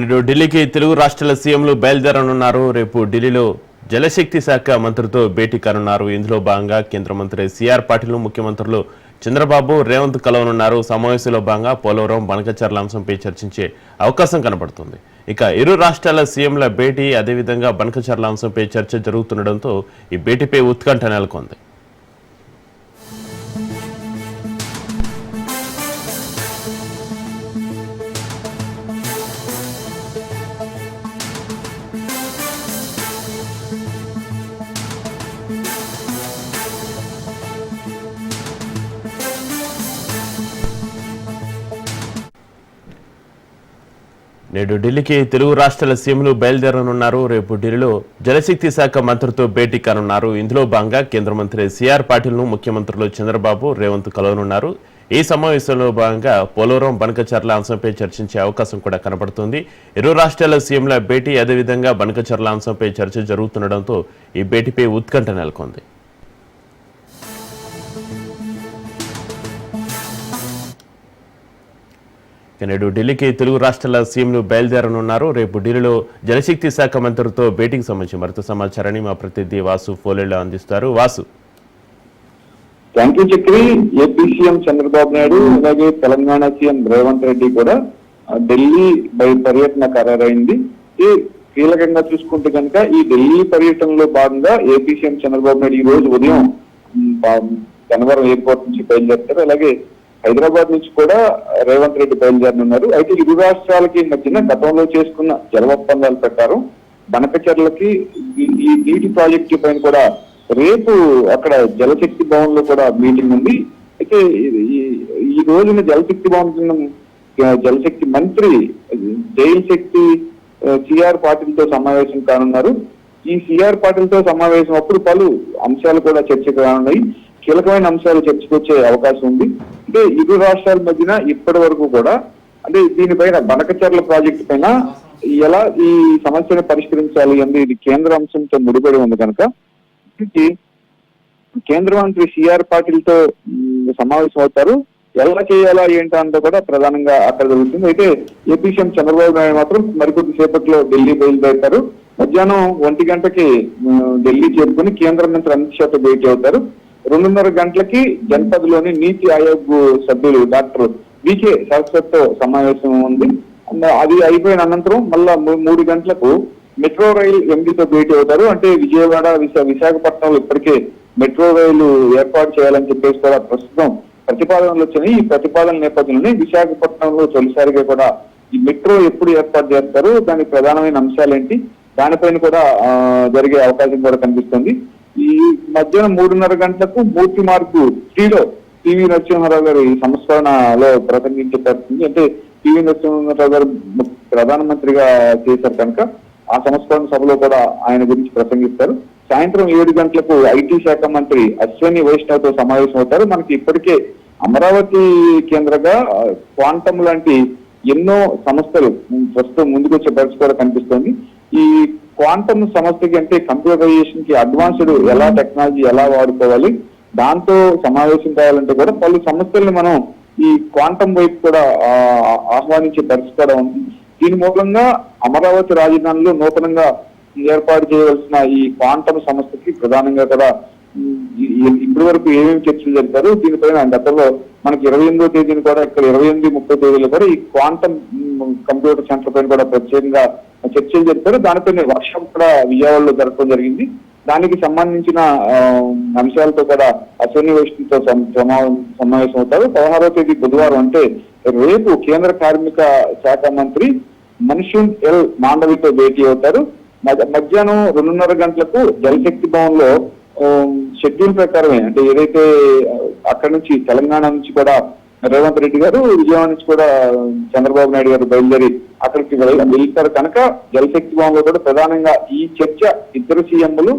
నేడు ఢిల్లీకి తెలుగు రాష్ట్రాల సీఎంలు బయలుదేరనున్నారు. రేపు ఢిల్లీలో జలశక్తి శాఖ మంత్రితో భేటీ కానున్నారు. ఇందులో భాగంగా కేంద్ర మంత్రి సిఆర్ పాటిల్ ముఖ్యమంత్రులు చంద్రబాబు రేవంత్ కలవనున్నారు. సమావేశంలో భాగంగా పోలవరం బనకచర్ల అంశంపై చర్చించే అవకాశం కనబడుతుంది. ఇక ఇరు రాష్ట్రాల సీఎంల భేటీ అదేవిధంగా బనకచర్ల అంశంపై చర్చ జరుగుతుండటంతో ఈ భేటీపై ఉత్కంఠ నెలకొంది. నేడు ఢిల్లీకి తెలుగు రాష్ట్రాల సీఎంలు బయలుదేరనున్నారు. రేపు ఢిల్లీలో జలశక్తి శాఖ మంత్రితో భేటీ కానున్నారు. ఇందులో భాగంగా కేంద్ర మంత్రి సిఆర్ పాటిల్ను ముఖ్యమంత్రులు చంద్రబాబు రేవంత్ కలవనున్నారు. ఈ సమావేశంలో భాగంగా పోలవరం బనకచర్ల అంశంపై చర్చించే అవకాశం కూడా కనబడుతుంది. ఇరు రాష్ట్రాల సీఎంల భేటీ అదేవిధంగా బనకచర్ల అంశంపై చర్చ జరుగుతుండటంతో ఈ భేటీపై ఉత్కంఠ నెలకొంది. నేడు ఢిల్లీకి తెలుగు రాష్ట్రాల సీఎంలు బయలుదేరనున్నారు. రేపు ఢిల్లీలో జలశక్తి శాఖ మంత్రితో భేటీకి సంబంధించి మరింత సమాచారాన్ని మా ప్రతినిధి వాసు ఫోలేలో అందిస్తారు. Vasu. Thank you Chakri AP CM Chandrababu Naidu అలాగే తెలంగాణ సీఎం రేవంత్ రెడ్డి కూడా ఢిల్లీ బై పర్యటన ఖరారైంది. ఈ కీలకంగా చూసుకుంటే కనుక ఈ ఢిల్లీ పర్యటనలో భాగంగా ఏపీ సీఎం చంద్రబాబు నాయుడు ఈ రోజు ఉదయం గన్నవరం ఎయిర్పోర్ట్ నుంచి బయలుదేరుతారు. అలాగే హైదరాబాద్ నుంచి కూడా రేవంత్ రెడ్డి బయలుదేరనున్నారు. అయితే ఇరు రాష్ట్రాలకి మధ్యన గతంలో చేసుకున్న జల ఒప్పందాల ప్రకారం బనకచర్లకి ఈ- నీటి ప్రాజెక్టు పైన కూడా రేపు అక్కడ జలశక్తి భవన్లో కూడా మీటింగ్ ఉంది. అయితే ఈ- ఈ- రోజున జలశక్తి భవన్ కింద, జలశక్తి మంత్రి జైల్ శక్తి సిఆర్ పాటిల్తో సమావేశం కానున్నారు. ఈ సిఆర్ పాటిల్తో సమావేశం అప్పుడు పలు అంశాలు కూడా చర్చకు రానున్నాయి. కీలకమైన అంశాలు చర్చకొచ్చే అవకాశం ఉంది. అంటే ఇరు రాష్ట్రాల మధ్యన ఇప్పటి వరకు కూడా అంటే దీనిపైన బనకచర్ల ప్రాజెక్టు పైన ఎలా ఈ సమస్యను పరిష్కరించాలి అనేది ఇది కేంద్ర అంశంతో ముడిపడి ఉంది కనుక. కేంద్ర మంత్రి సిఆర్ పాటిల్తో సమావేశం అవుతారు. ఎలా చేయాలా ఏంటా అంతా కూడా ప్రధానంగా అక్కడ జరుగుతుంది. అయితే ఏపీ సీఎం చంద్రబాబు నాయుడు మాత్రం మరికొద్ది సేపట్లో ఢిల్లీ బయలుదేరుతారు. మధ్యాహ్నం ఒంటి గంటకి ఢిల్లీ చేరుకుని కేంద్ర మంత్రి అమిత్ షాతో భేటీ అవుతారు. రెండున్నర గంటలకి జనపద్లోని నీతి ఆయోగ్ సభ్యులు డాక్టర్ వికే సరస్వతితో సమావేశం ఉంది. అది అయిపోయిన అనంతరం మళ్ళా మూడు గంటలకు మెట్రో రైల్ ఎంపీతో భేటీ అవుతారు. అంటే విజయవాడ విశా విశాఖపట్నంలో ఇప్పటికే మెట్రో రైలు ఏర్పాటు చేయాలని చెప్పేసి కూడా ప్రస్తుతం ప్రతిపాదనలు వచ్చినాయి. ఈ ప్రతిపాదన నేపథ్యంలోనే విశాఖపట్నంలో తొలిసారిగా కూడా ఈ మెట్రో ఎప్పుడు ఏర్పాటు చేస్తారు? దానికి ప్రధానమైన అంశాలు ఏంటి? దానిపైన కూడా జరిగే అవకాశం కూడా కనిపిస్తుంది. ఈ మధ్యాహ్నం మూడున్నర గంటలకు మూర్తి మార్పు త్రీలో పివి నరసింహారావు గారు ఈ సంస్కరణలో ప్రసంగించే అంటే పివి నరసింహారావు గారు ప్రధానమంత్రిగా చేశారు కనుక ఆ సంస్కరణ సభలో కూడా ఆయన గురించి ప్రసంగిస్తారు. సాయంత్రం ఏడు గంటలకు ఐటీ శాఖ మంత్రి అశ్వని వైష్ణవ్తో సమావేశం అవుతారు మనకి ఇప్పటికే అమరావతి కేంద్రంగా క్వాంటం క్వాంటమ్ లాంటి ఎన్నో సంస్థలు ప్రస్తుతం ముందుకు వచ్చే పరిస్థితి కూడా కనిపిస్తోంది. ఈ క్వాంటమ్ సమస్యకి అంటే కంప్యూటరైజేషన్కి అడ్వాన్స్డ్ ఎలా టెక్నాలజీ ఎలా వాడుకోవాలి దాంతో సమావేశం కావాలంటే కూడా పలు సమస్యల్ని మనం ఈ క్వాంటమ్ వైపు కూడా ఆహ్వానించే పరిస్థితి కూడా ఉంది. దీని మూలంగా అమరావతి రాజధానిలో నూతనంగా ఏర్పాటు చేయవలసిన ఈ క్వాంటమ్ సంస్థకి ప్రధానంగా కూడా ఇప్పటి వరకు ఏమేమి చర్చలు జరిపారు? దీనిపైన గతంలో మనకి ఇరవై ఎనిమిదో తేదీని కూడా ఇక్కడ ఇరవై ఎనిమిది ముప్పై తేదీలో కూడా ఈ క్వాంటమ్ కంప్యూటర్ సెంటర్ పైన కూడా ప్రత్యేకంగా చర్చలు జరిపారు. దానిపైన వర్షం కూడా విజయవాడలో జరగడం జరిగింది. దానికి సంబంధించిన అంశాలతో కూడా అశ్వని సమా- సమావేశం అవుతారు. పదహారో తేదీ బుధవారం అంటే రేపు కేంద్ర కార్మిక శాఖ మంత్రి మన్షూన్ ఎల్ మాండవితో భేటీ అవుతారు. మధ్యాహ్నం రెండున్నర గంటలకు జలశక్తి భవన్లో షెడ్యూల్ ప్రకారమే అంటే ఏదైతే అక్కడ అక్కడి నుంచి తెలంగాణ నుంచి కూడా రేవంత్ రెడ్డి గారు విజయవాడ నుంచి కూడా చంద్రబాబు నాయుడు గారు బయలుదేరి అక్కడికి వెళ్తారు కనుక జలశక్తి భవన్లో కూడా ప్రధానంగా ఈ చర్చ ఇద్దరు సీఎంలు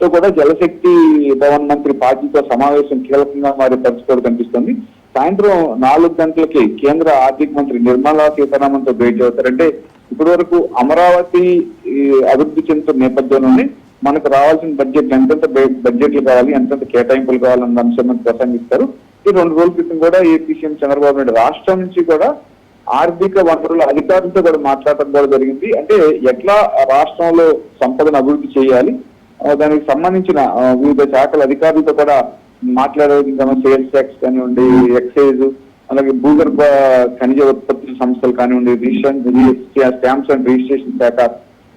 తో కూడా జలశక్తి భవన్ మంత్రి పార్టీతో సమావేశం కీలకంగా మారే పరిస్థితి కూడా కనిపిస్తుంది. సాయంత్రం నాలుగు గంటలకి కేంద్ర ఆర్థిక మంత్రి నిర్మలా సీతారామన్తో భేటీ అవుతారంటే ఇప్పటి వరకు అమరావతి అభివృద్ధి చెందుతున్న నేపథ్యంలోనే మనకు రావాల్సిన బడ్జెట్ ఎంతెంత బె- బడ్జెట్లు కావాలి ఎంతెంత కేటాయింపులు కావాలన్న అంశం మీద ప్రసంగిస్తారు. ఈ రెండు రోజుల క్రితం కూడా ఏపీ సీఎం చంద్రబాబు నాయుడు రాష్ట్రం నుంచి కూడా ఆర్థిక వనరుల అధికారులతో కూడా మాట్లాడటం కూడా జరిగింది. అంటే ఎట్లా రాష్ట్రంలో సంపదను అభివృద్ధి చేయాలి దానికి సంబంధించిన వివిధ శాఖల అధికారులతో కూడా మాట్లాడే సేల్స్ ట్యాక్స్ కానివ్వండి ఎక్సైజ్ అలాగే భూగర్భ ఖనిజ ఉత్పత్తి సంస్థలు కానివ్వండి రిజిస్ట్రేషన్ స్టాంప్స్ అండ్ రిజిస్ట్రేషన్ శాఖ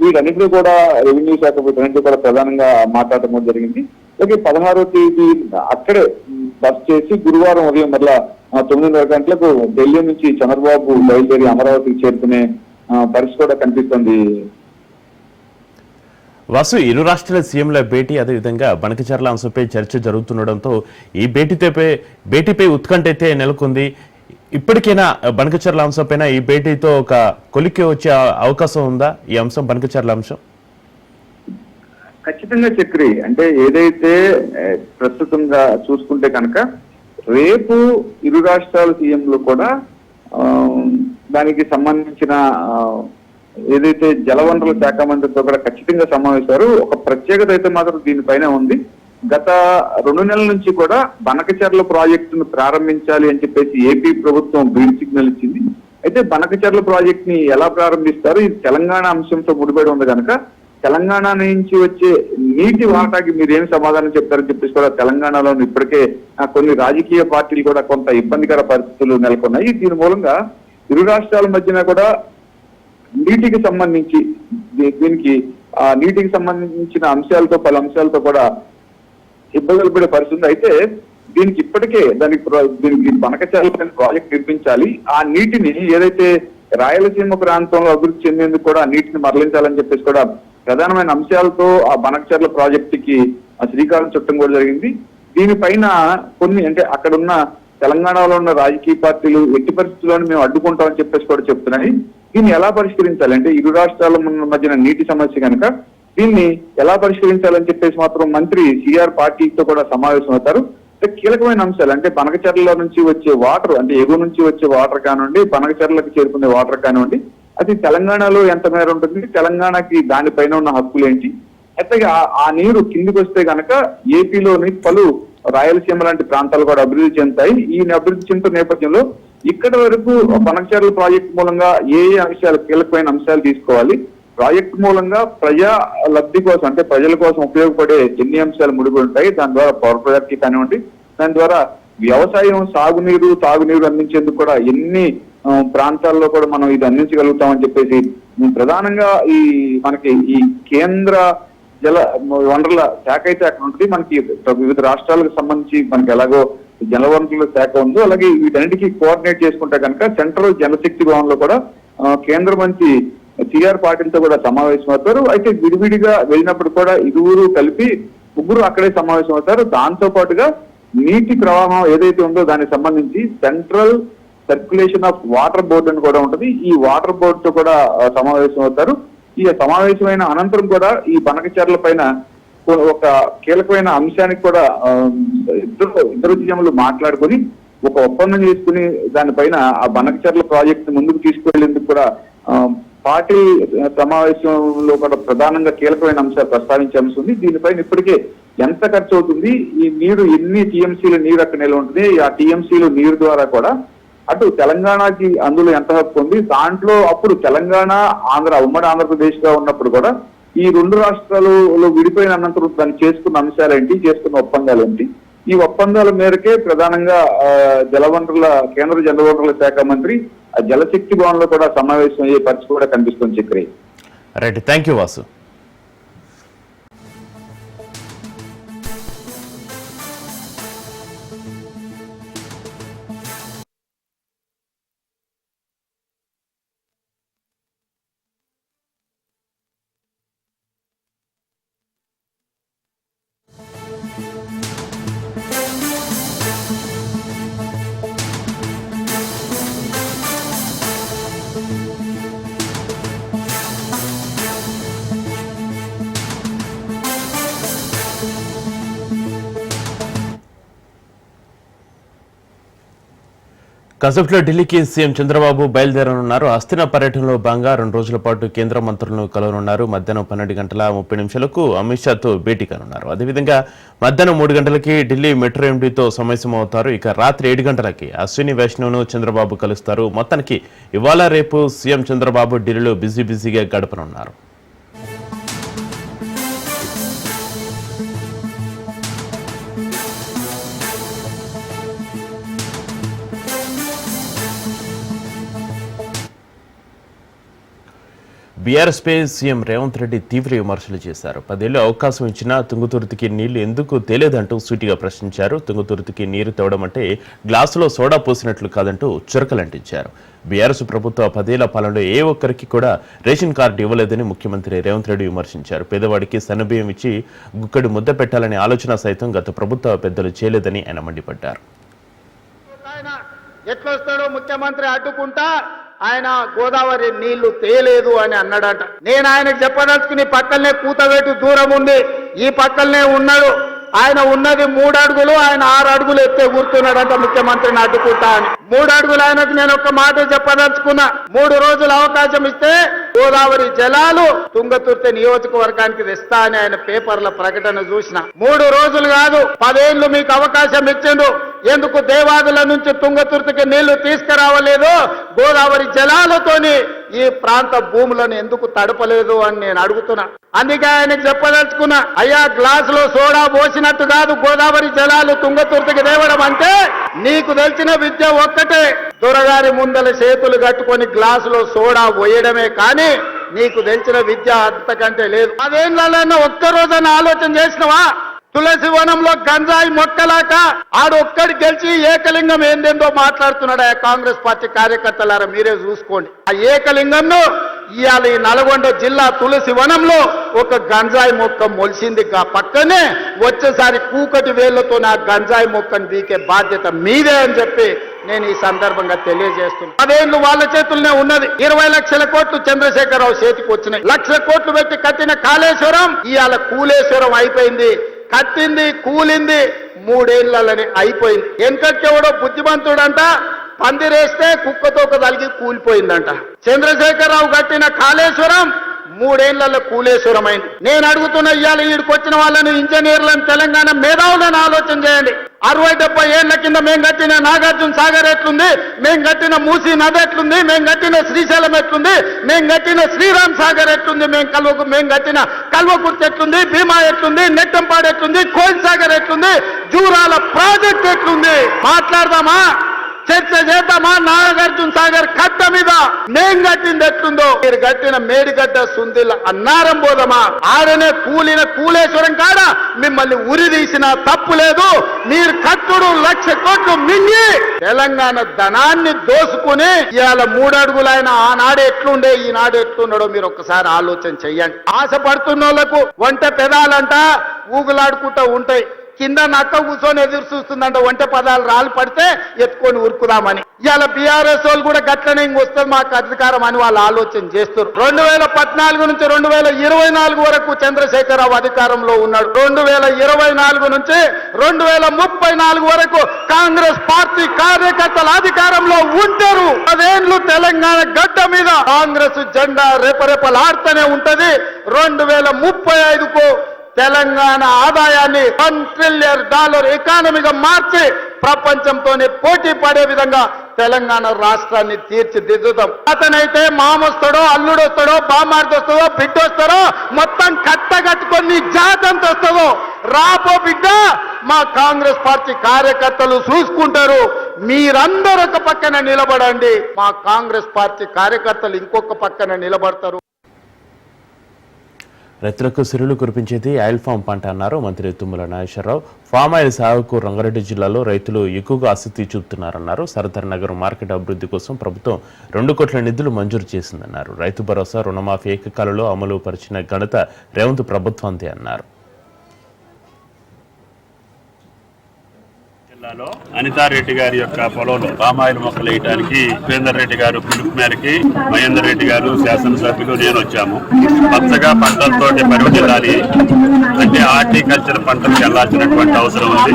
వీటన్నిటిలో కూడా రెవెన్యూ శాఖ వీటన్నిటిలో కూడా ప్రధానంగా మాట్లాడటం జరిగింది. అలాగే పదహారో తేదీ అక్కడే బస్ చేసి గురువారం ఉదయం మళ్ళా తొమ్మిదిన్నర గంటలకు ఢిల్లీ నుంచి చంద్రబాబు బయలుదేరి అమరావతికి చేరుకునే పరిస్థితి కూడా కనిపిస్తుంది. వాసు ఇరు రాష్ట్రాల సీఎంల భేటీ అదేవిధంగా బనకచర్ల అంశంపై చర్చ జరుగుతుండడంతో ఈ భేటీపై భేటీపై ఉత్కంఠ అయితే నెలకొంది. ఇప్పటికైనా బనకచర్ల అంశం పైన ఈ భేటీతో ఒక కొలిక్కి వచ్చే అవకాశం ఉందా? ఈ అంశం బనకచర్ల అంశం? ఖచ్చితంగా చక్రి. అంటే ఏదైతే ప్రస్తుతంగా చూసుకుంటే కనుక రేపు ఇరు రాష్ట్రాల సీఎంలు కూడా దానికి సంబంధించిన ఏదైతే జలవనరుల శాఖ మంత్రితో కూడా ఖచ్చితంగా సమావేశారు ఒక ప్రత్యేకత అయితే మాత్రం దీనిపైన ఉంది. గత రెండు నెలల నుంచి కూడా బనకచర్ల ప్రాజెక్టును ప్రారంభించాలి అని చెప్పేసి ఏపీ ప్రభుత్వం గ్రీన్ సిగ్నల్ ఇచ్చింది. అయితే బనకచర్ల ప్రాజెక్ట్ని ఎలా ప్రారంభిస్తారు? ఇది తెలంగాణ అంశంతో ముడిపడి ఉంది కనుక తెలంగాణ నుంచి వచ్చే నీటి వాటాకి మీరు ఏం సమాధానం చెప్తారని చెప్పేసి కూడా తెలంగాణలో ఇప్పటికే కొన్ని రాజకీయ పార్టీలు కూడా కొంత ఇబ్బందికర పరిస్థితులు నెలకొన్నాయి. దీని మూలంగా ఇరు రాష్ట్రాల మధ్యన కూడా నీటికి సంబంధించి దీనికి ఆ నీటికి సంబంధించిన అంశాలతో పలు అంశాలతో కూడా ఇబ్బందులు పడే పరిస్థితి అయితే దీనికి ఇప్పటికే దానికి దీనికి బనకచాల ప్రాజెక్ట్ నిర్మించాలి. ఆ నీటిని ఏదైతే రాయలసీమ ప్రాంతంలో అభివృద్ధి చెందేందుకు కూడా నీటిని మరలించాలని చెప్పేసి కూడా ప్రధానమైన అంశాలతో ఆ బనకచర్ల ప్రాజెక్టుకి ఆ శ్రీకారం చుట్టం కూడా జరిగింది. దీనిపైన కొన్ని అంటే అక్కడ ఉన్న తెలంగాణలో ఉన్న రాజకీయ పార్టీలు ఎట్టి పరిస్థితుల్లోనూ మేము అడ్డుకుంటామని చెప్పేసి కూడా చెప్తున్నాయి. దీన్ని ఎలా పరిష్కరించాలి? అంటే ఇరు రాష్ట్రాల మధ్యన నీటి సమస్య కనుక దీన్ని ఎలా పరిష్కరించాలని చెప్పేసి మాత్రం మంత్రి సిఆర్ పార్టీతో కూడా సమావేశం అవుతారు. కీలకమైన అంశాలు అంటే బనకచర్ల నుంచి వచ్చే వాటర్ అంటే ఎగువ నుంచి వచ్చే వాటర్ కానివ్వండి బనకచర్లకు చేరుకునే వాటర్ కానివ్వండి అది తెలంగాణలో ఎంత మేర ఉంటుంది? తెలంగాణకి దానిపైన ఉన్న హక్కులు ఏంటి? అట్లాగే ఆ- నీరు కిందికి వస్తే గనక ఏపీలోని పలు రాయలసీమ లాంటి ప్రాంతాలు కూడా అభివృద్ధి చెందుతాయి. ఈ అభివృద్ధి చెందుతున్న నేపథ్యంలో ఇక్కడి వరకు బనకచర్ల ప్రాజెక్ట్ మూలంగా ఏ ఏ అంశాలు కీలకమైన అంశాలు తీసుకోవాలి? ప్రాజెక్ట్ మూలంగా ప్రజా లబ్ధి కోసం అంటే ప్రజల కోసం ఉపయోగపడే ఎన్ని అంశాలు ముడిపడి ఉంటాయి. దాని ద్వారా పవర్ ప్రాజెక్ట్ కానివ్వండి దాని ద్వారా వ్యవసాయం సాగునీరు తాగునీరు అందించేందుకు కూడా ఎన్ని ప్రాంతాల్లో కూడా మనం ఇది అందించగలుగుతామని చెప్పేసి ప్రధానంగా ఈ మనకి ఈ కేంద్ర జల వనరుల శాఖ అయితే అక్కడ ఉంటుంది. మనకి వివిధ రాష్ట్రాలకు సంబంధించి మనకి ఎలాగో జలవనరుల శాఖ ఉందో అలాగే వీటన్నిటికీ కోఆర్డినేట్ చేసుకుంటే కనుక సెంట్రల్ జలశక్తి భవన్లో కూడా కేంద్ర మంత్రి సిఆర్ పార్టీతో కూడా సమావేశం అవుతారు. అయితే విడివిడిగా వెళ్ళినప్పుడు కూడా ఇరువురు కలిపి ముగ్గురు అక్కడే సమావేశం అవుతారు. దాంతో పాటుగా నీటి ప్రవాహం ఏదైతే ఉందో దానికి సంబంధించి central circulation of water board అని కూడా ఉంటుంది. ఈ వాటర్ బోర్డు తో కూడా సమావేశం అవుతారు. ఈ సమావేశమైన అనంతరం కూడా ఈ బనకచర్ల పైన ఒక కీలకమైన అంశానికి కూడా ఇద్దరు ఇద్దరు సీఎంలు మాట్లాడుకొని ఒక ఒప్పందం చేసుకుని దానిపైన ఆ బనకచర్ల ప్రాజెక్ట్ ముందుకు తీసుకువెళ్ళేందుకు కూడా పార్టీ సమావేశంలో కూడా ప్రధానంగా కీలకమైన అంశాలు ప్రస్తావించే అంశం ఉంది. దీనిపైన ఇప్పటికే ఎంత ఖర్చు అవుతుంది ఈ నీరు ఎన్ని టీఎంసీలు నీరు అక్కడ నిల్వ ఉంటుంది? ఆ టీఎంసీలు నీరు ద్వారా కూడా అటు తెలంగాణకి అందులో ఎంత హక్కు ఉంది? దాంట్లో అప్పుడు తెలంగాణ ఆంధ్ర ఉమ్మడి ఆంధ్రప్రదేశ్గా ఉన్నప్పుడు కూడా ఈ రెండు రాష్ట్రాలలో విడిపోయిన అనంతరం దాన్ని చేసుకున్న అంశాలు ఏంటి చేసుకున్న ఒప్పందాలు ఏంటి ఈ ఒప్పందాల మేరకే ప్రధానంగా ఆ, జలవనరుల కేంద్ర జలవనరుల శాఖ మంత్రి ఆ జలశక్తి భవన్లో కూడా సమావేశం అయ్యే పరిస్థితి కూడా కనిపిస్తుంది Chakri right thank you Vasu కసబ్లో ఢిల్లీకి సీఎం చంద్రబాబు బయలుదేరనున్నారు. అస్థిన పర్యటనలో భాగంగా రెండు రోజుల పాటు కేంద్ర మంత్రులను కలవనున్నారు. మధ్యాహ్నం పన్నెండు గంటల ముప్పై నిమిషాలకు అమిత్ షాతో భేటీ కానున్నారు. అదేవిధంగా మధ్యాహ్నం మూడు గంటలకి ఢిల్లీ మెట్రో ఎండీతో సమావేశమవుతారు ఇక రాత్రి ఏడు గంటలకి అశ్విని వైష్ణవ్ను చంద్రబాబు కలుస్తారు. మొత్తానికి ఇవాళ రేపు సీఎం చంద్రబాబు ఢిల్లీలో బిజీ బిజీగా గడపనున్నారు. బీఆర్ఎస్పై సీఎం రేవంత్ రెడ్డి తీవ్ర విమర్శలు చేశారు. పదేళ్ళు అవకాశం ఇచ్చినా తుంగుతుర్తికి నీళ్ళు ఎందుకు తేలేదంటూ సూటిగా ప్రశ్నించారు. తుంగుతుర్తికి నీరు తేవడం అంటే గ్లాసులో సోడా పోసినట్లు కాదంటూ చురకలంటించారు. బీఆర్ఎస్ ప్రభుత్వ పదేళ్ళ పాలనలో ఏ ఒక్కరికి కూడా రేషన్ కార్డు ఇవ్వలేదని ముఖ్యమంత్రి రేవంత్ రెడ్డి విమర్శించారు. పేదవాడికి సన్నబియ్యం ఇచ్చి గుక్కడి ముద్ద పెట్టాలనే ఆలోచన సైతం గత ప్రభుత్వ పెద్దలు చేయలేదని ఆయన మండిపడ్డారు. ఎట్లొస్తాడో ముఖ్యమంత్రి అడ్డుకుంటా ఆయన గోదావరి నీళ్ళు తేలేదు అని అన్నాడట. నేను ఆయనకు చెప్పదలుచుకుని పక్కనే కూతబెట్టి దూరం ఉంది. ఈ పక్కనే ఉన్నాడు. ఆయన ఉన్నది మూడు అడుగులు ఆయన ఆరు అడుగులు ఎత్తే కూర్చున్నాడంట ముఖ్యమంత్రిని అడ్డుకుంటా అని. మూడు అడుగులు ఆయనకు నేను ఒక మాట చెప్పదలుచుకున్నా. మూడు రోజులు అవకాశం ఇస్తే గోదావరి జలాలు తుంగతుర్తి నియోజకవర్గానికి తెస్తా అని ఆయన పేపర్ల ప్రకటన చూసిన. మూడు రోజులు కాదు పదేళ్ళు మీకు అవకాశం ఇచ్చిండు ఎందుకు దేవాదుల నుంచి తుంగతుర్తికి నీళ్ళు తీసుకురావలేదు? గోదావరి జలాలతోని ఈ ప్రాంత భూములను ఎందుకు తడపలేదు అని నేను అడుగుతున్నా. అందుకే ఆయన చెప్పదలుచుకున్నా అయ్యా గ్లాసులో సోడా పోసినట్టు కాదు గోదావరి జలాలు తుంగతుర్తికి తేవడం అంటే నీకు తెలిసిన విద్య ఒక్కటే. దొరగారి ముందల చేతులు కట్టుకొని గ్లాసులో సోడా పోయడమే కానీ నీకు తెలిసిన విద్య అంతకంటే లేదు. అదేం ఒక్క రోజున ఆలోచన చేసినవా? తులసి వనంలో గంజాయి మొక్కలాక ఆడొక్కడి గెలిచి ఏకలింగం ఏందేందో మాట్లాడుతున్నాడు ఆ కాంగ్రెస్ పార్టీ కార్యకర్తలారా? మీరే చూసుకోండి. ఆ ఏకలింగంను ఇవాళ ఈ నల్గొండ జిల్లా తులసి వనంలో ఒక గంజాయి మొక్క మొలిసింది. కా పక్కనే వచ్చేసారి కూకటి వేళ్ళతో నా గంజాయి మొక్కను బీకే బాధ్యత మీదే అని చెప్పి నేను ఈ సందర్భంగా తెలియజేస్తున్నాను పదేళ్ళు వాళ్ళ చేతుల్లోనే ఉన్నది. ఇరవై లక్షల కోట్లు చంద్రశేఖరరావు చేతికి వచ్చినాయి. లక్షల కోట్లు పెట్టి కట్టిన కాళేశ్వరం ఇవాళ కూలేశ్వరం అయిపోయింది. కట్టింది కూలింది మూడేళ్ళని అయిపోయింది. వెనకకెవడో బుద్ధిమంతుడంట పందిరేస్తే కుక్కతోక తలిగి కూలిపోయిందంట. చంద్రశేఖరరావు కట్టిన కాళేశ్వరం మూడేళ్ళలో కూలేశ్వరమైంది. నేను అడుగుతున్న ఇవాళ ఈడికొచ్చిన వాళ్ళని ఇంజనీర్లను తెలంగాణ మేధావులను ఆలోచన చేయండి. అరవై డెబ్బై ఏళ్ళ కింద మేము కట్టిన నాగార్జున సాగర్ ఎట్లుంది? మేము కట్టిన మూసీ నది ఎట్లుంది? మేము కట్టిన శ్రీశైలం ఎట్లుంది? మేము కట్టిన శ్రీరామ్ సాగర్ ఎట్లుంది? మేము కల్వకు మేము కట్టిన కల్వకుర్తి ఎట్లుంది? భీమా ఎట్లుంది? నెట్టంపాడు ఎట్లుంది? కోయిల్ సాగర్ ఎట్లుంది? జూరాల ప్రాజెక్ట్ ఎట్లుంది? మాట్లాడదామా? చర్చ చేద్దామా నాగార్జున సాగర్ కట్ట మీద మేం కట్టింది ఎట్లుందో? మీరు కట్టిన మేడిగడ్డ సుందిల్ అన్నారం పోదమా ఆడనే కూలిన కూలేశ్వరం కాడ మిమ్మల్ని ఉరి తీసిన తప్పు లేదు. మీరు కట్టుడు లక్ష కోట్లు మింగి తెలంగాణ ధనాన్ని దోసుకుని ఇవాళ మూడడుగులు ఆయన ఆనాడు ఎట్లుండే ఈనాడు ఎట్లున్నాడో మీరు ఒక్కసారి ఆలోచన చెయ్యండి. ఆశపడుతున్న వాళ్ళకు వంట పెదాలంట ఊగులాడుకుంటూ ఉంటాయి. కింద నక్క కూర్చొని ఎదురు చూస్తుందంట వంట పదాలు రాళ్ళు పడితే ఎత్తుకొని ఉరుకుదామని. ఇవాళ బీఆర్ఎస్ వాళ్ళు కూడా గట్లనే వస్తుంది మాకు అధికారం అని వాళ్ళు ఆలోచన చేస్తారు రెండు వేల పద్నాలుగు నుంచి రెండు వేల ఇరవై నాలుగు వరకు చంద్రశేఖరరావు అధికారంలో ఉన్నాడు. రెండు వేల ఇరవై నాలుగు నుంచి రెండు వేల ముప్పై నాలుగు వరకు కాంగ్రెస్ పార్టీ కార్యకర్తలు అధికారంలో ఉంటారు. పదేండ్లు తెలంగాణ గడ్డ మీద కాంగ్రెస్ జెండా రేపరేపలాడుతూనే ఉంటది. రెండు వేల ముప్పై ఐదుకు తెలంగాణ ఆదాయాన్ని వన్ ట్రిలియన్ డాలర్ ఎకానమీగా మార్చి ప్రపంచంతోనే పోటీ పడే విధంగా తెలంగాణ రాష్ట్రాన్ని తీర్చిదిద్దుతాం. అతనైతే మామొస్తాడో అల్లుడు వస్తాడో బామ్మార్ది వస్తుందో బిడ్డ వస్తాడో మొత్తం కట్టగట్టుకొని జాతంతో జాతంత వస్తుందో రాపో బిడ్డ మా కాంగ్రెస్ పార్టీ కార్యకర్తలు చూసుకుంటారు. మీరందరూ ఒక పక్కన నిలబడండి. మా కాంగ్రెస్ పార్టీ కార్యకర్తలు ఇంకొక పక్కన నిలబడతారు. రైతులకు సిరులు కురిపించేది ఆయిల్ ఫామ్ పంట అన్నారు మంత్రి తుమ్మల నాగేశ్వరరావు. ఫామ్ ఆయిల్ సాగుకు రంగారెడ్డి జిల్లాలో రైతులు ఎక్కువగా ఆసక్తి చూపుతున్నారన్నారు. సరదార్ నగర్ మార్కెట్ అభివృద్ధి కోసం ప్రభుత్వం రెండు కోట్ల నిధులు మంజూరు చేసిందన్నారు. రైతు భరోసా రుణమాఫీ ఏకకాలంలో అమలు పరిచిన ఘనత రేవంత్ ప్రభుత్వందే అన్నారు. జిల్లాలో అనితారెడ్డి గారి యొక్క పొలంలో పామాయిల్ మొక్కలు వేయడానికి ఉపేందర్ రెడ్డి గారు పిలుపు మేరకి మహేందర్ రెడ్డి గారు శాసనసభ్యులు నేను వచ్చాము. పచ్చగా పంటలతోటి పరిమితిల్లాలి అంటే హార్టికల్చర్ పంటలకు వెళ్ళాల్సినటువంటి అవసరం ఉంది.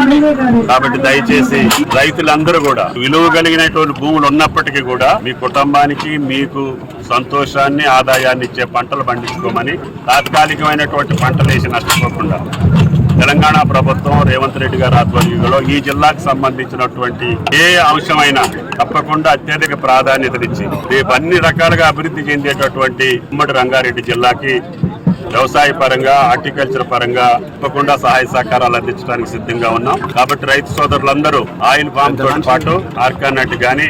కాబట్టి దయచేసి రైతులందరూ కూడా విలువ కలిగినటువంటి భూములు ఉన్నప్పటికీ కూడా మీ కుటుంబానికి మీకు సంతోషాన్ని ఆదాయాన్ని ఇచ్చే పంటలు పండించుకోమని తాత్కాలికమైనటువంటి పంటలు వేసి నష్టపోకుండా తెలంగాణ ప్రభుత్వం రేవంత్ రెడ్డి గారి ఆధ్వర్యంలో ఈ జిల్లాకు సంబంధించినటువంటి ఏ అంశమైనా తప్పకుండా అత్యధిక ప్రాధాన్యతనిచ్చి రేపు అన్ని రకాలుగా అభివృద్ధి చెందేటటువంటి ఉమ్మడి రంగారెడ్డి జిల్లాకి వ్యవసాయ పరంగా హార్టికల్చర్ పరంగా తప్పకుండా సహాయ సహకారాలు అందించడానికి సిద్ధంగా ఉన్నాం. కాబట్టి రైతు సోదరులందరూ ఆయిల్ ఫామ్తో పాటు ఆర్కానట్ గాని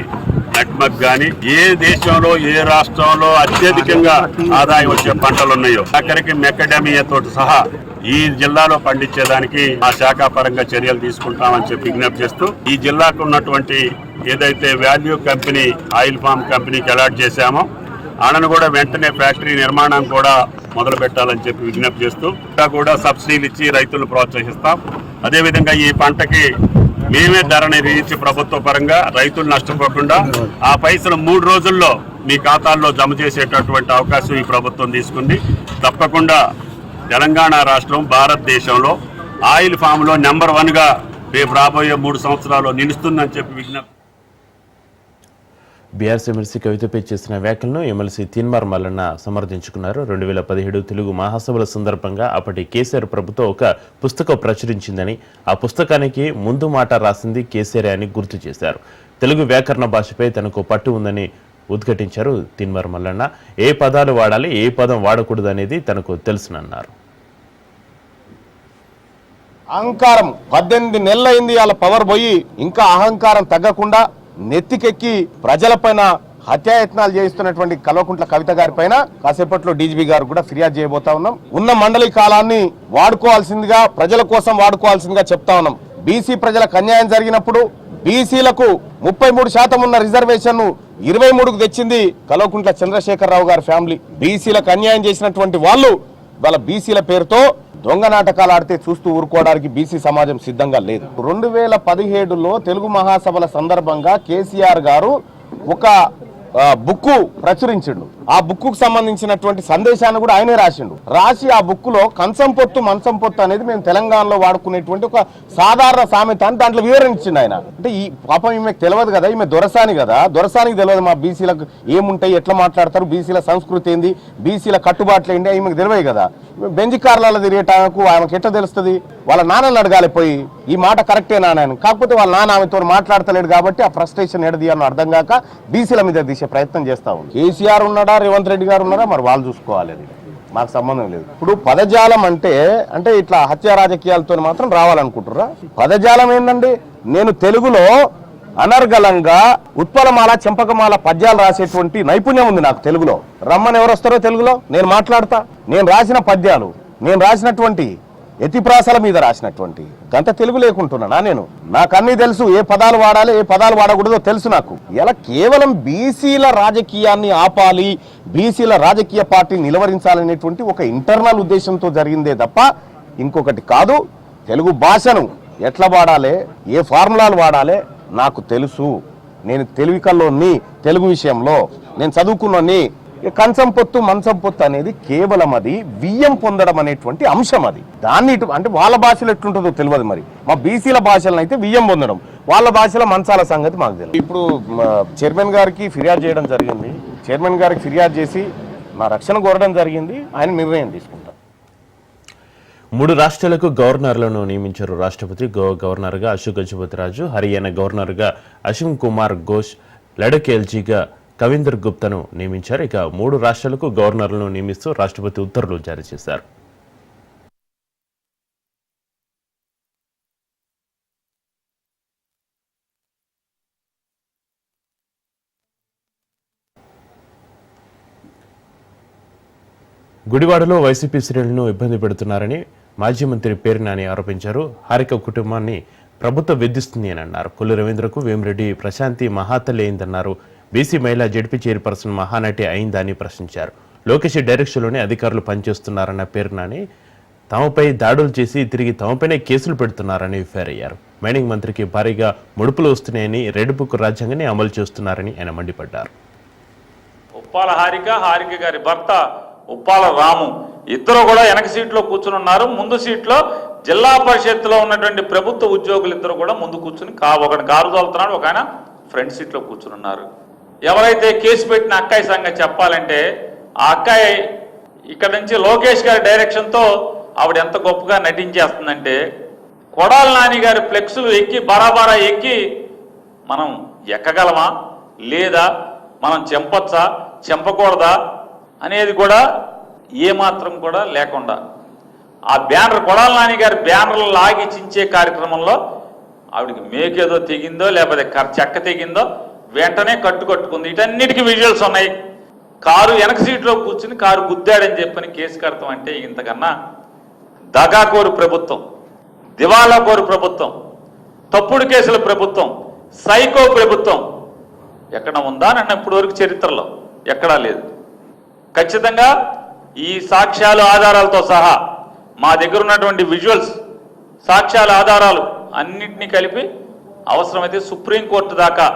నట్మక్ గాని ఏ దేశంలో ఏ రాష్ట్రంలో అత్యధికంగా ఆదాయం వచ్చే పంటలు ఉన్నాయో అక్కడికి మెకడమియా తోటి సహా ఈ జిల్లాలో పండించేదానికి మా శాఖ పరంగా చర్యలు తీసుకుంటామని చెప్పి విజ్ఞప్తి చేస్తూ ఈ జిల్లాకు ఉన్నటువంటి ఏదైతే వాల్యూ కంపెనీ ఆయిల్ ఫామ్ కంపెనీకి అలాట్ చేశామో ఆనను కూడా వెంటనే ఫ్యాక్టరీ నిర్మాణం కూడా మొదలు పెట్టాలని చెప్పి విజ్ఞప్తి చేస్తూ ఇంకా కూడా సబ్సిడీలు ఇచ్చి రైతులు ప్రోత్సహిస్తాం. అదేవిధంగా ఈ పంటకి మేమే ధరని నిర్ణయించి ప్రభుత్వ పరంగా రైతులు నష్టపోకుండా ఆ పైసలు మూడు రోజుల్లో మీ ఖాతాల్లో జమ చేసేటటువంటి అవకాశం ఈ ప్రభుత్వం తీసుకుంది. తప్పకుండా తెలంగాణ రాష్ట్రం భారతదేశంలో ఆయిల్ ఫామ్లో నెంబర్ వన్గా రేపు రాబోయే మూడు సంవత్సరాలు నిలుస్తుందని చెప్పి విజ్ఞప్తి. బీఆర్సీ ఎమ్మెల్సీ కవితపై చేసిన వ్యాఖ్యలను ఎమ్మెల్సీ తీన్మార్ మల్లన్న సమర్థించుకున్నారు. రెండు వేల పదిహేడు తెలుగు మహాసభల సందర్భంగా అప్పటి కేసీఆర్ ప్రభుత్వం ఒక పుస్తకం ప్రచురించిందని ఆ పుస్తకానికి ముందు మాట రాసింది కేసీఆర్ అని గుర్తు చేశారు. తెలుగు వ్యాకరణ భాషపై తనకు పట్టు ఉందని ఉద్ఘటించారు తీన్మార్ మల్లన్న. ఏ పదాలు వాడాలి ఏ పదం వాడకూడదు అనేది తనకు తెలుసునన్నారు. అహంకారం పద్దెనిమిది నెలలైంది వాళ్ళ పవర్ పోయి ఇంకా అహంకారం తగ్గకుండా నెత్తికెక్కి ప్రజలపైన హత్యాయత్నాలు చేయిస్తున్నటువంటి కల్వకుంట్ల కవిత గారి పైన కాసేపట్లో డీజీపీ గారు కూడా ఫిర్యాదు చేయబోతా ఉన్నాం. ఉన్న మండలి కాలాన్ని వాడుకోవాల్సిందిగా ప్రజల కోసం వాడుకోవాల్సిందిగా చెప్తా ఉన్నాం. బీసీ ప్రజలకు అన్యాయం జరిగినప్పుడు బీసీలకు ముప్పై మూడు శాతం ఉన్న రిజర్వేషన్ ఇరవై మూడుకు తెచ్చింది కల్వకుంట్ల చంద్రశేఖరరావు గారి ఫ్యామిలీ. బీసీలకు అన్యాయం చేసినటువంటి వాళ్ళు వాళ్ళ బీసీల పేరుతో దొంగ నాటకాలు ఆడితే చూస్తూ ఊరుకోవడానికి బీసీ సమాజం సిద్ధంగా లేదు. రెండు వేల పదిహేడులో తెలుగు మహాసభల సందర్భంగా కేసీఆర్ గారు ఒక బుక్కు ప్రచురించిండు. ఆ బుక్కు సంబంధించినటువంటి సందేశాన్ని కూడా ఆయనే రాసిండు. రాసి ఆ బుక్లో కంచం పొత్తు మంచం పొత్తు అనేది మేము తెలంగాణలో వాడుకునేటువంటి ఒక సాధారణ సామెత అని దాంట్లో వివరించిండు ఆయన. అంటే ఈ పాపం ఈమెకు తెలియదు కదా ఈమె దొరసాని కదా. దొరసానికి తెలియదు మా బీసీలకు ఏముంటాయి ఎట్లా మాట్లాడతారు బీసీల సంస్కృతి ఏంది బీసీల కట్టుబాట్లు ఏంటి ఈమెకు తెలియదు కదా. బెంజి కార్లలో తిరిగేటాకు ఆమెకు ఎట్లా తెలుస్తుంది? వాళ్ళ నాన్నని అడగాలి పోయి. ఈ మాట కరెక్టే నాన్న కాకపోతే వాళ్ళ నాన్న ఆమెతో మాట్లాడతలేడు కాబట్టి ఆ ఫ్రస్ట్రేషన్ ఎడది అని అర్థం కాక బీసీల మీద తీసే ప్రయత్నం చేస్తా ఉంది. కేసీఆర్ ఉన్నాడు? రేవంత్ రెడ్డి గారు ఉన్నారా? మరి వాళ్ళు చూసుకోవాలి అది. మాకు సంబంధం లేదు. ఇప్పుడు పదజాలం అంటే అంటే ఇట్లా హత్య రాజకీయాలతో మాత్రం రావాలనుకుంటుర్రా? పదజాలం ఏంటండి నేను తెలుగులో అనర్గళంగా ఉత్పలమాల చెంపకమాల పద్యాలు రాసేటువంటి నైపుణ్యం ఉంది నాకు తెలుగులో. రమ్మని ఎవరు వస్తారో తెలుగులో? నేను మాట్లాడతా. నేను రాసిన పద్యాలు. నేను రాసినటువంటి ఎతిప్రాసల మీద రాసినటువంటి గంట తెలుగు లేకుంటున్నానా నేను? నాకు అన్నీ తెలుసు. ఏ పదాలు వాడాలి ఏ పదాలు వాడకూడదో తెలుసు నాకు. ఇలా కేవలం బీసీల రాజకీయాన్ని ఆపాలి బీసీల రాజకీయ పార్టీ నిలవరించాలనేటువంటి ఒక ఇంటర్నల్ ఉద్దేశంతో జరిగిందే తప్ప ఇంకొకటి కాదు. తెలుగు భాషను ఎట్లా వాడాలి ఏ ఫార్ములాలు వాడాలి నాకు తెలుసు. నేను తెలివికల్లోని తెలుగు విషయంలో నేను చదువుకున్నోని కంచం పొత్తు మంచం పొత్తు అనేది కేవలం అది వియ్యం పొందడం అనేటువంటి అంశం అది. దాన్ని అంటే వాళ్ళ భాషలో ఎట్లుంటుందో తెలియదు మరి. మా బీసీల భాషలను అయితే వియ్యం పొందడం వాళ్ళ భాషలో మంచాల సంగతి మాకు తెలియదు. ఇప్పుడు చైర్మన్ గారికి ఫిర్యాదు చేయడం జరిగింది. చైర్మన్ గారికి ఫిర్యాదు చేసి నా రక్షణ కోరడం జరిగింది. ఆయన నిర్ణయం తీసుకుంటారు. మూడు రాష్ట్రాలకు గవర్నర్లను నియమించారు రాష్ట్రపతి గో గవర్నర్గా అశోక్ గజపతి రాజు హర్యానా గవర్నర్గా అశ్విన్ కుమార్ ఘోష్ లడక్ ఎల్జీగా కవీందర్ గుప్తను నియమించారు. ఇక మూడు రాష్ట్రాలకు గవర్నర్లను నియమిస్తూ రాష్ట్రపతి ఉత్తర్వులు జారీ చేశారు. గుడివాడలో వైసీపీ శ్రేణులను ఇబ్బంది పెడుతున్నారని మాజీ మంత్రి పేరు నాని ఆరోపించారు. హారిక కుటుంబాన్ని ప్రభుత్వం విధిస్తుంది అని అన్నారు. కొల్లు రవీంద్రకు వేమిరెడ్డి ప్రశాంతి మహాతల్లి అయిందన్నారు. బీసీ మహిళా జడ్పీ చైర్పర్సన్ మహానటి అయిందా అని ప్రశ్నించారు. లోకేష్ డైరెక్షన్లోనే అధికారులు పనిచేస్తున్నారన్న పేరునని తమపై దాడులు చేసి తిరిగి తమపైనే కేసులు పెడుతున్నారని ఫైర్ అయ్యారు మైనింగ్ మంత్రికి భారీగా ముడుపులు వస్తున్నాయని రెడ్ బుక్ రాజ్యాంగాన్ని అమలు చేస్తున్నారని ఆయన మండిపడ్డారు. ఉప్పాల హారిక హారిక గారి భర్త ఉప్పాల రాము ఇద్దరు కూడా వెనక సీట్లో కూర్చుని ఉన్నారు. ముందు సీట్లో జిల్లా పరిషత్లో ఉన్నటువంటి ప్రభుత్వ ఉద్యోగులు ఇద్దరు కూడా ముందు కూర్చుని కా ఒకటి కారు తోలుతున్నాడు ఒక ఆయన ఫ్రంట్ సీట్లో కూర్చుని ఉన్నారు. ఎవరైతే కేసు పెట్టిన అక్కాయి సంగతి చెప్పాలంటే ఆ అక్కాయి ఇక్కడ నుంచి లోకేష్ గారి డైరెక్షన్తో ఆవిడ ఎంత గొప్పగా నటించేస్తుందంటే కొడాల నాని గారి ఫ్లెక్సులు ఎక్కి బరాబరా ఎక్కి మనం ఎక్కగలమా? లేదా మనం చెంపచ్చా? చెంపకూడదా? అనేది కూడా ఏమాత్రం కూడా లేకుండా. ఆ బ్యానర్ కొడాల నాని గారి బ్యానర్లు లాగి చించే కార్యక్రమంలో ఆవిడకి మేకేదో తెగిందో లేకపోతే చెక్క తెగిందో వెంటనే కట్టు కట్టుకుంది ఇటన్నిటికీ విజువల్స్ ఉన్నాయి. కారు వెనక సీట్లో కూర్చుని కారు గుద్దాడని చెప్పని కేసు కడతాం అంటే ఇంతకన్నా దగాకోరు ప్రభుత్వం దివాలా కోరు ప్రభుత్వం తప్పుడు కేసుల ప్రభుత్వం సైకో ప్రభుత్వం ఎక్కడ ఉందా నన్ను ఇప్పటి వరకు చరిత్రలో ఎక్కడా లేదు. ఖచ్చితంగా ఈ సాక్ష్యాలు ఆధారాలతో సహా మా దగ్గర ఉన్నటువంటి విజువల్స్ సాక్ష్యాల ఆధారాలు అన్నింటినీ కలిపి అవసరమైతే సుప్రీంకోర్టు దాకా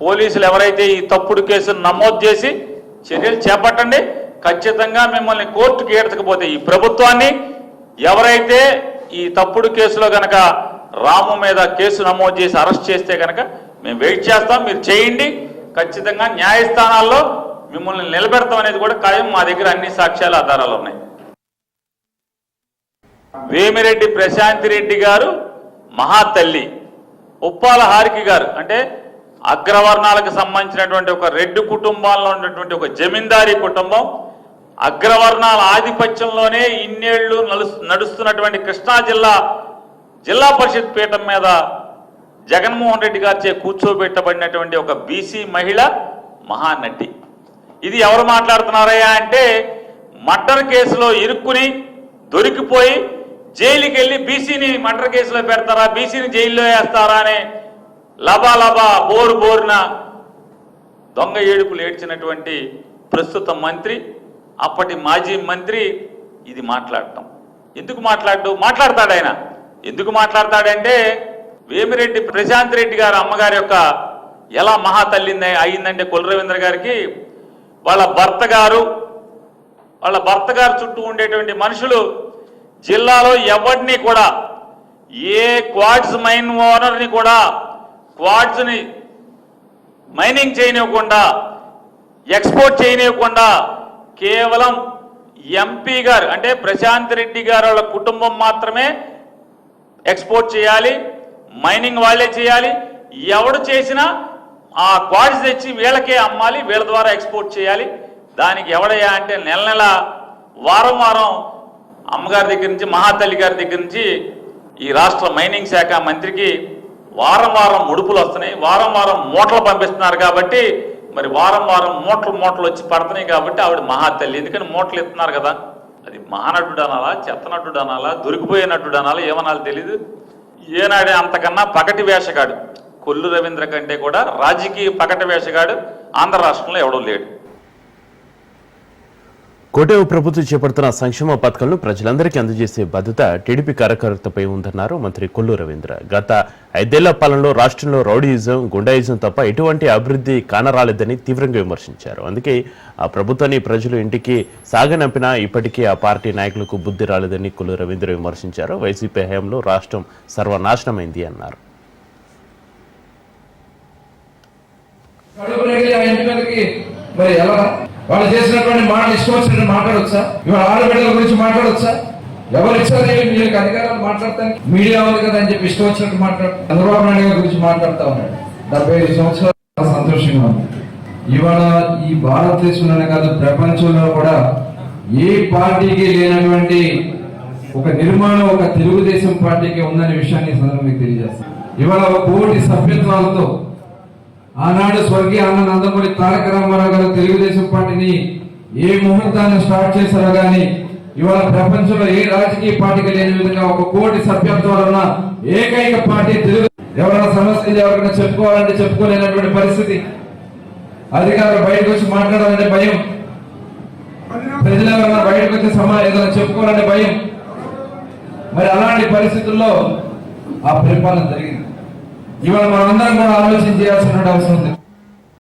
పోలీసులు ఎవరైతే ఈ తప్పుడు కేసును నమోదు చేసి చర్యలు చేపట్టండి ఖచ్చితంగా మిమ్మల్ని కోర్టుకి ఏడతకపోతే ఈ ప్రభుత్వాన్ని ఎవరైతే ఈ తప్పుడు కేసులో గనక రాము మీద కేసు నమోదు చేసి అరెస్ట్ చేస్తే గనక మేము వెయిట్ చేస్తాం మీరు చేయండి. ఖచ్చితంగా న్యాయస్థానాల్లో మిమ్మల్ని నిలబెడతాం అనేది కూడా ఖాయం. మా దగ్గర అన్ని సాక్ష్యాల ఆధారాలు ఉన్నాయి. వేమిరెడ్డి ప్రశాంతి రెడ్డి గారు మహాతల్లి ఉప్పాల హారికి గారు అంటే అగ్రవర్ణాలకు సంబంధించినటువంటి ఒక రెడ్డి కుటుంబాల్లో ఉన్నటువంటి ఒక జమీందారీ కుటుంబం అగ్రవర్ణాల ఆధిపత్యంలోనే ఇన్నేళ్ళు నడుస్తున్నటువంటి కృష్ణా జిల్లా జిల్లా పరిషత్ పీఠం మీద జగన్మోహన్ రెడ్డి గారిచే కూర్చోబెట్టబడినటువంటి ఒక బీసీ మహిళ మహానటి. ఇది ఎవరు మాట్లాడుతున్నారయ్యా అంటే మర్డర్ కేసులో ఇరుక్కుని దొరికిపోయి జైలుకి వెళ్ళి బీసీని మర్డర్ కేసులో పెడతారా బీసీని జైల్లో వేస్తారా అనే లబా లబా బోరు బోరున దొంగ ఏడుపులు ఏడ్చినటువంటి ప్రస్తుత మంత్రి అప్పటి మాజీ మంత్రి ఇది మాట్లాడటం. ఎందుకు మాట్లాడు మాట్లాడతాడు ఆయన. ఎందుకు మాట్లాడతాడంటే వేమిరెడ్డి ప్రశాంత్ రెడ్డి గారు అమ్మగారి యొక్క ఎలా మహా తల్లింది అయిందంటే కులరవీంద్ర గారికి వాళ్ళ భర్త గారు వాళ్ళ భర్త గారు చుట్టూ ఉండేటువంటి మనుషులు జిల్లాలో ఎవరిని కూడా ఏ క్వాడ్స్ మైన్ ఓనర్ని కూడా క్వాడ్స్ని మైనింగ్ చేయనివ్వకుండా ఎక్స్పోర్ట్ చేయనివ్వకుండా కేవలం ఎంపీ గారు అంటే ప్రశాంత్ రెడ్డి గారు వాళ్ళ కుటుంబం మాత్రమే ఎక్స్పోర్ట్ చేయాలి మైనింగ్ వాళ్ళే చేయాలి. ఎవడు చేసినా ఆ క్వాడ్స్ తెచ్చి వీళ్ళకే అమ్మాలి వీళ్ళ ద్వారా ఎక్స్పోర్ట్ చేయాలి. దానికి ఎవడయ్యా అంటే నెల నెల వారం వారం అమ్మగారి దగ్గర నుంచి మహాతల్లి గారి దగ్గర నుంచి ఈ రాష్ట్ర మైనింగ్ శాఖ మంత్రికి వారం వారం ఉడుపులు వస్తున్నాయి. వారం వారం మూటలు పంపిస్తున్నారు కాబట్టి మరి వారం వారం మూటలు మూటలు వచ్చి పడుతున్నాయి కాబట్టి ఆవిడ మహాతల్లి. ఎందుకని మూటలు ఇస్తున్నారు కదా? అది మహానటుడు అనాలా చెత్తనటుడు అనాలా దొరికిపోయే నటుడు అనాలా ఏమనాలి తెలీదు. ఏనాడే అంతకన్నా పగటి వేషగాడు. కొల్లు రవీంద్ర కంటే కూడా రాజకీయ పగటి వేషగాడు ఆంధ్ర రాష్ట్రంలో ఎవడూ లేడు. కోటేవు ప్రభుత్వం చేపడుతున్న సంక్షేమ పథకాలను ప్రజలందరికీ అందజేసే బాధ్యత టీడీపీ కార్యకర్తపై ఉందన్నారు మంత్రి కొల్లు రవీంద్ర. గత ఐదేళ్ళ పాలనలో రాష్ట్రంలో రౌడీయిజం గుండాయిజం తప్ప ఎటువంటి అభివృద్ధి కానరాలేదని తీవ్రంగా విమర్శించారు. అందుకే ఆ ప్రభుత్వాన్ని ప్రజలు ఇంటికి సాగనంపినా ఇప్పటికీ ఆ పార్టీ నాయకులకు బుద్ధి రాలేదని కొల్లు రవీంద్ర విమర్శించారు. వైసీపీ హయాంలో రాష్ట్రం సర్వనాశనమైంది అన్నారు. కడుపు మరి ఎలా? వాళ్ళు చేసినటువంటి మాటలు ఇష్టం వచ్చినట్టు మాట్లాడొచ్చా? ఇవాళ ఆడబిడ్డల గురించి మాట్లాడొచ్చా? ఎవరు ఇచ్చారు మీకు అధికారాలు మాట్లాడతానికి మీడియా ఉంది కదా అని చెప్పి ఇష్టం వచ్చినట్టు మాట్లాడు. చంద్రబాబు నాయుడు గారి గురించి మాట్లాడుతా ఉన్నాడు. డెబ్బై ఐదు సంవత్సరాలు సంతోషంగా ఉంది. ఇవాళ ఈ భారతదేశంలోనే కాదు ప్రపంచంలో కూడా ఏ పార్టీకి లేనటువంటి ఒక నిర్మాణం ఒక తెలుగుదేశం పార్టీకి ఉందనే విషయాన్ని సందర్భంగా తెలియజేస్తాను. ఇవాళ ఒక కోటి సభ్యత్వాలతో ఆనాడు స్వర్గీయ అన్న నందమూరి తారక రామారావు గారు తెలుగుదేశం పార్టీని ఏ ముహూర్తాన్ని స్టార్ట్ చేశారో కానీ ఇవాళ ప్రపంచంలో ఏ రాజకీయ పార్టీకి లేని విధంగా ఒక కోటి సభ్యత్వాలు ఉన్న ఏకైక పార్టీ తెలుగు ఎవరైనా సమస్యలు ఎవరైనా చెప్పుకోవాలంటే చెప్పుకోలేనటువంటి పరిస్థితి. అధికారులు బయటకు వచ్చి మాట్లాడాలంటే భయం. ప్రజలు ఎవరైనా బయటకు వచ్చి సమా ఏదైనా చెప్పుకోవాలంటే భయం. మరి అలాంటి పరిస్థితుల్లో ఆ పరిపాలన జరిగింది. ఇవాళ మనందరం కూడా ఆలోచన చేయాల్సిన అవసరం ఉంది.